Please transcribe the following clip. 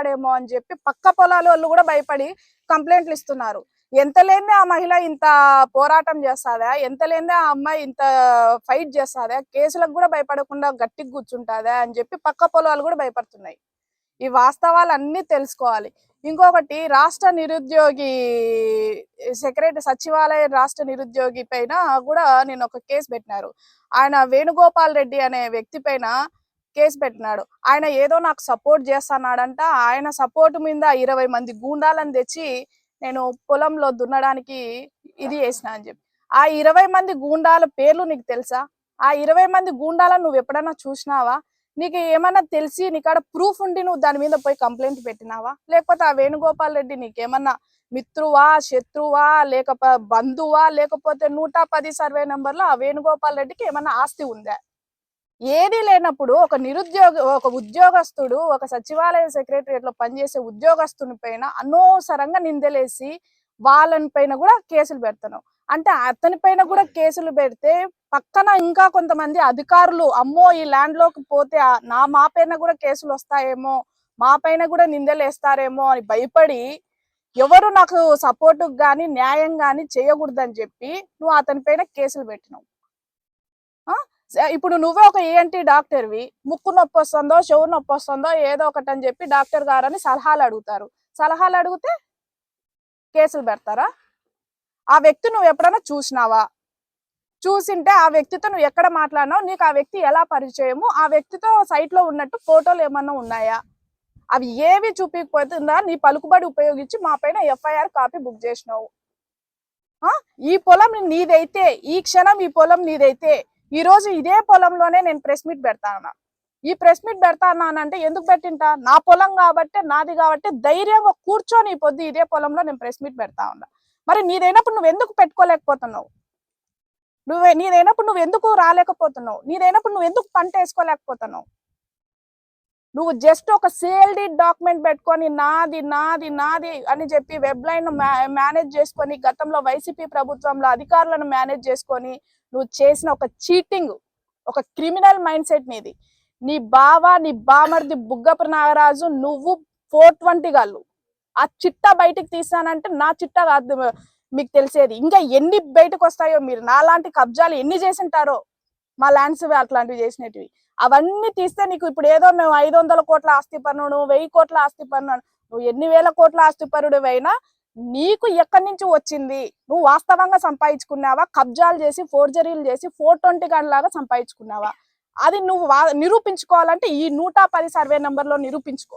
చేస్తాడేమో అని చెప్పి పక్క పొలాల వాళ్ళు కూడా భయపడి కంప్లైంట్లు ఇస్తున్నారు. ఎంత లేని ఆ మహిళ ఇంత పోరాటం చేస్తాదా? ఎంత లేనిదే ఆ అమ్మాయి ఇంత ఫైట్ చేస్తాదా? కేసులకు కూడా భయపడకుండా గట్టికి కూర్చుంటుందా? అని చెప్పి పక్క పొలాలు కూడా భయపడుతున్నాయి. ఈ వాస్తవాలు అన్ని తెలుసుకోవాలి. ఇంకొకటి రాష్ట్ర నిరుద్యోగి సెక్రటరీ సచివాలయ రాష్ట్ర నిరుద్యోగి పైన కూడా నేను ఒక కేసు పెట్టినారు. ఆయన వేణుగోపాల్ రెడ్డి అనే వ్యక్తి పైన కేసు పెట్టినాడు. ఆయన ఏదో నాకు సపోర్ట్ చేస్తున్నాడంట. ఆయన సపోర్ట్ మీద ఇరవై మంది గూండాలను తెచ్చి నేను పొలంలో దున్నడానికి ఇది చేసిన అని చెప్పి. ఆ ఇరవై మంది గూండాల పేర్లు నీకు తెలుసా? ఆ ఇరవై మంది గూండాలను నువ్వు ఎప్పుడైనా చూసినావా? నీకు ఏమన్నా తెలిసి నీకాడ ప్రూఫ్ ఉండి నువ్వు దాని మీద పోయి కంప్లైంట్ పెట్టినావా? లేకపోతే ఆ వేణుగోపాల్ రెడ్డి నీకేమన్నా మిత్రువా శత్రువా లేకపోతే బంధువా లేకపోతే నూట పది సర్వే నెంబర్లో ఆ వేణుగోపాల్ రెడ్డికి ఏమన్నా ఆస్తి ఉందా? ఏది లేనప్పుడు ఒక నిరుద్యోగ ఒక ఉద్యోగస్తుడు ఒక సచివాలయ సెక్రటరియట్లో పనిచేసే ఉద్యోగస్తుని పైన అనవసరంగా నిందలేసి వాళ్ళని పైన కూడా కేసులు పెడతాను అంటే అతని పైన కూడా కేసులు పెడితే పక్కన ఇంకా కొంతమంది అధికారులు అమ్మో ఈ ల్యాండ్లోకి పోతే నా మా పైన కూడా కేసులు వస్తాయేమో మా పైన కూడా నిందలేస్తారేమో అని భయపడి ఎవరు నాకు సపోర్ట్ కానీ న్యాయం కానీ చేయకూడదని చెప్పి నువ్వు అతని పైన కేసులు పెట్టినావు. ఇప్పుడు నువ్వే ఒక ఏఎన్టీ డాక్టర్వి ముక్కు నొప్పి వస్తుందో చెవు నొప్పి వస్తుందో ఏదో ఒకటి అని చెప్పి డాక్టర్ గారని సలహాలు అడుగుతారు. సలహాలు అడిగితే కేసులు పెడతారా? ఆ వ్యక్తి నువ్వు ఎప్పుడైనా చూసినావా? చూసింటే ఆ వ్యక్తితో నువ్వు ఎక్కడ మాట్లాడినావు? నీకు ఆ వ్యక్తి ఎలా పరిచయము? ఆ వ్యక్తితో సైట్లో ఉన్నట్టు ఫోటోలు ఏమన్నా ఉన్నాయా? అవి ఏవి చూపించకపోతుందా నీ పలుకుబడి ఉపయోగించి మా పైన ఎఫ్ఐఆర్ కాపీ బుక్ చేసినావు. ఆ? ఈ పొలం నీదైతే ఈ క్షణం ఈ పొలం నీదైతే ఈ రోజు ఇదే పొలంలోనే నేను ప్రెస్ మీట్ పెడతాను? ఈ ప్రెస్ మీట్ పెడతానంటే ఎందుకు పెట్టింటా? నా పొలం కాబట్టి నాది కాబట్టి ధైర్యంగా కూర్చొని పొద్దు ఇదే పొలంలో నేను ప్రెస్ మీట్ పెడతా ఉన్నా. మరి నీదైనప్పుడు నువ్వు ఎందుకు పెట్టుకోలేకపోతున్నావు? నువ్వే నీదైనప్పుడు నువ్వు ఎందుకు రాలేకపోతున్నావు? నీదైనప్పుడు నువ్వు ఎందుకు పంట వేసుకోలేకపోతున్నావు? నువ్వు జస్ట్ ఒక సేల్డ్ డాక్యుమెంట్ పెట్టుకొని నాది నాది నాది అని చెప్పి వెబ్ లైన్ మేనేజ్ చేసుకొని గతంలో వైసీపీ ప్రభుత్వంలో అధికారులను మేనేజ్ చేసుకొని నువ్వు చేసిన ఒక చీటింగ్ ఒక క్రిమినల్ మైండ్ సెట్ నీది. నీ బావ నీ బామర్ది బుగ్గపు నాగరాజు నువ్వు ఫోర్ ట్వంటీ గాళ్ళు ఆ చిట్టా బయటికి తీసానంటే నా చిట్టా కాదు. మీకు తెలిసేది. ఇంకా ఎన్ని బయటకు వస్తాయో మీరు. నాలాంటి కబ్జాలు ఎన్ని చేసింటారో. మా ల్యాండ్స్ అట్లాంటివి చేసినటివి. అవన్నీ తీస్తే నీకు ఇప్పుడు ఏదో మేము ఐదు వందల కోట్ల ఆస్తి పన్నును వెయ్యి కోట్ల ఆస్తి పన్ను నువ్వు ఎన్ని వేల కోట్ల ఆస్తి పన్నుడు అయినా నీకు ఎక్కడి నుంచి వచ్చింది? నువ్వు వాస్తవంగా సంపాదించుకున్నావా? కబ్జాలు చేసి ఫోర్జరీలు చేసి ఫోర్ ట్వంటీ లాగా సంపాదించుకున్నావా? అది నువ్వు నిరూపించుకోవాలంటే ఈ నూట పది సర్వే నెంబర్లో నిరూపించుకో.